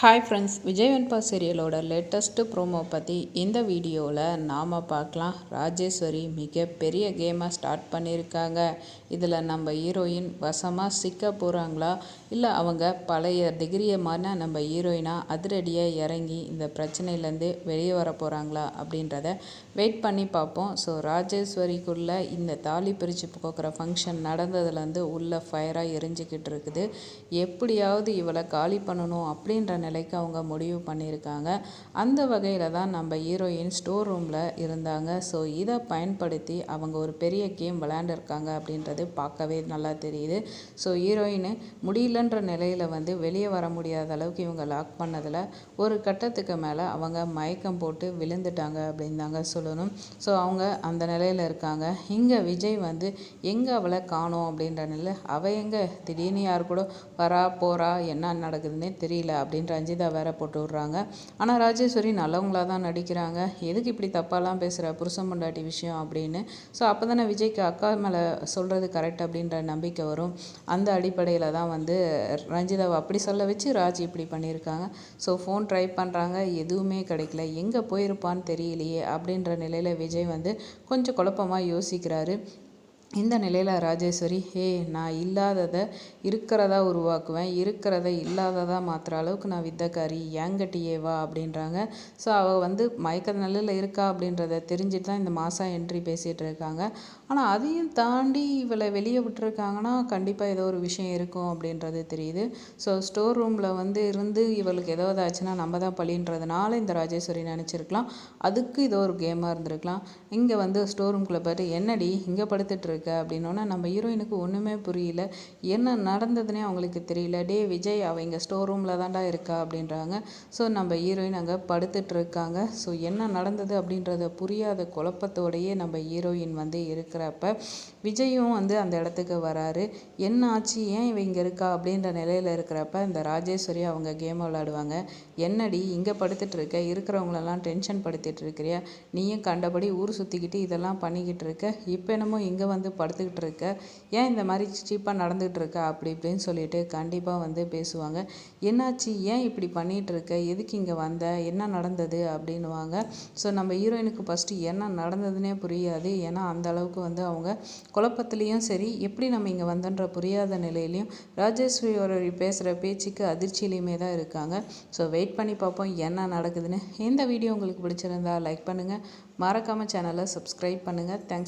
Hi friends Vijay Venba சீரியலோட latest promo பற்றி இந்த வீடியோவில் நாம் பார்க்கலாம். ராஜேஸ்வரி மிகப்பெரிய கேமாக ஸ்டார்ட் பண்ணியிருக்காங்க இதில் நம்ம ஹீரோயின் வசமாக சிக்க போகிறாங்களா இல்லை அவங்க பழைய டிகிரியமான நம்ம ஹீரோயினாக அதிரடியாக இறங்கி இந்த பிரச்சனையிலேருந்து வெளியே வர போகிறாங்களா அப்படின்றத வெயிட் பண்ணி பார்ப்போம். ஸோ ராஜேஸ்வரிக்குள்ளே இந்த தாலி பிரித்து போக்குற ஃபங்க்ஷன் நடந்ததுலேருந்து உள்ள ஃபயராக எரிஞ்சிக்கிட்டு இருக்குது. எப்படியாவது இவளை காலி பண்ணணும் அப்படின்ற நிலைக்கு அவங்க முடிவு பண்ணியிருக்காங்க. அந்த வகையில் தான் நம்ம ஹீரோயின் ஸ்டோர் ரூமில் இருந்தாங்க. ஸோ இதை பயன்படுத்தி அவங்க ஒரு பெரிய கேம் விளையாண்டுருக்காங்க அப்படின்றது பார்க்கவே நல்லா தெரியுது. ஸோ ஹீரோயின் முடியலன்ற நிலையில் வந்து வெளியே வர முடியாத அளவுக்கு இவங்க லாக் பண்ணதில் ஒரு கட்டத்துக்கு மேலே அவங்க மயக்கம் போட்டு விழுந்துட்டாங்க அப்படின்னு தாங்க சொல்லணும். ஸோ அவங்க அந்த நிலையில் இருக்காங்க. இங்கே விஜய் வந்து எங்கே அவளை காணோம் அப்படின்ற நிலை அவள் எங்கே? திடீர்னு யார் கூட வரா போகிறா என்ன நடக்குதுன்னே தெரியல அப்படின்ற ரஞ்சிதா வேற போட்டு விட்றாங்க. ஆனால் ராஜேஸ்வரி நல்லவங்களாக தான் நடிக்கிறாங்க. எதுக்கு இப்படி தப்பாலாம் பேசுகிற புருஷன் பொண்டாட்டி விஷயம் அப்படின்னு. ஸோ அப்போ தானே விஜய்க்கு அக்கா மேலே சொல்கிறது கரெக்ட் அப்படின்ற நம்பிக்கை வரும். அந்த அடிப்படையில் தான் வந்து ரஞ்சிதாவை அப்படி சொல்ல வச்சு ராஜ் இப்படி பண்ணியிருக்காங்க. ஸோ ஃபோன் ட்ரை பண்ணுறாங்க எதுவுமே கிடைக்கல. எங்கே போயிருப்பான்னு தெரியலையே அப்படின்ற நிலையில் விஜய் வந்து கொஞ்சம் குழப்பமாக யோசிக்கிறாரு. இந்த நிலையில் ராஜேஸ்வரி ஹே நான் இல்லாததை இருக்கிறதா உருவாக்குவேன். இருக்கிறத இல்லாததாக மாற்றுற அளவுக்கு நான் வித்தக்காரி ஏங்கட்டியே வா அப்படின்றாங்க. ஸோ அவள் வந்து மயக்க நிலையில் இருக்கா அப்படின்றத தெரிஞ்சுட்டு தான் இந்த மாதம் என்ட்ரி பேசிகிட்டு இருக்காங்க. ஆனால் அதையும் தாண்டி இவளை வெளியே விட்டுருக்காங்கன்னா கண்டிப்பாக ஏதோ ஒரு விஷயம் இருக்கும் அப்படின்றது தெரியுது. ஸோ ஸ்டோர் ரூமில் வந்து இருந்து இவளுக்கு ஏதாவது ஆச்சுன்னா நம்ம தான் பழின்றதுனால இந்த ராஜேஸ்வரி நினச்சிருக்கலாம். அதுக்கு ஏதோ ஒரு கேமாக இருந்திருக்கலாம். இங்கே வந்து ஸ்டோர் ரூம்குள்ளே போய்ட்டு என்னடி இங்கே படுத்துட்டு இருக்க அப்படின்னோன்னா நம்ம ஹீரோயினுக்கு ஒன்றுமே புரியல. என்ன நடந்ததுன்னே அவங்களுக்கு தெரியல. டே விஜய் அவள் இங்கே ஸ்டோர் ரூமில் தாண்டா இருக்கா? அப்படின்றாங்க. ஸோ நம்ம ஹீரோயின் அங்கே படுத்துட்ருக்காங்க ஸோ என்ன நடந்தது அப்படின்றத புரியாத குழப்பத்தோடையே நம்ம ஹீரோயின் வந்து இருக்கிறப்ப விஜயும் வந்து அந்த இடத்துக்கு வராரு. என்ன ஆச்சு? ஏன் இவ இங்கே இருக்கா? அப்படின்ற நிலையில் இருக்கிறப்ப இந்த ராஜேஸ்வரி அவங்க கேம் விளாடுவாங்க என்னடி இங்கே படுத்துட்டு இருக்க? இருக்கிறவங்களெல்லாம் டென்ஷன் படுத்திட்டு இருக்கிறியா? நீயும் கண்டபடி ஊர் சுற்றிக்கிட்டு இதெல்லாம் பண்ணிக்கிட்டு இருக்க? இப்போ என்னமோ இங்கே வந்து வந்து படுத்துக்கிட்டு இருக்க. ஏன் இந்த மாதிரி சீப்பாக நடந்துகிட்டு இருக்க? அப்படி இப்படின்னு சொல்லிட்டு கண்டிப்பாக வந்து பேசுவாங்க. என்னாச்சு? ஏன் இப்படி பண்ணிகிட்டு இருக்க? எதுக்கு இங்கே வந்த? என்ன நடந்தது? அப்படின்வாங்க ஸோ நம்ம ஹீரோயினுக்கு ஃபஸ்ட்டு என்ன நடந்ததுன்னே புரியாது. ஏன்னா அந்த அளவுக்கு வந்து அவங்க குழப்பத்துலேயும் சரி எப்படி நம்ம இங்கே வந்தோன்ற புரியாத நிலையிலையும் ராஜேஸ்வரி பேசுகிற பேச்சுக்கு அதிர்ச்சியிலையுமே தான் இருக்காங்க. ஸோ வெயிட் பண்ணி பார்ப்போம் என்ன நடக்குதுன்னு. இந்த வீடியோ உங்களுக்கு பிடிச்சிருந்தா லைக் பண்ணுங்கள் மறக்காமல் சேனலை சப்ஸ்கிரைப் பண்ணுங்கள் தேங்க்ஸ்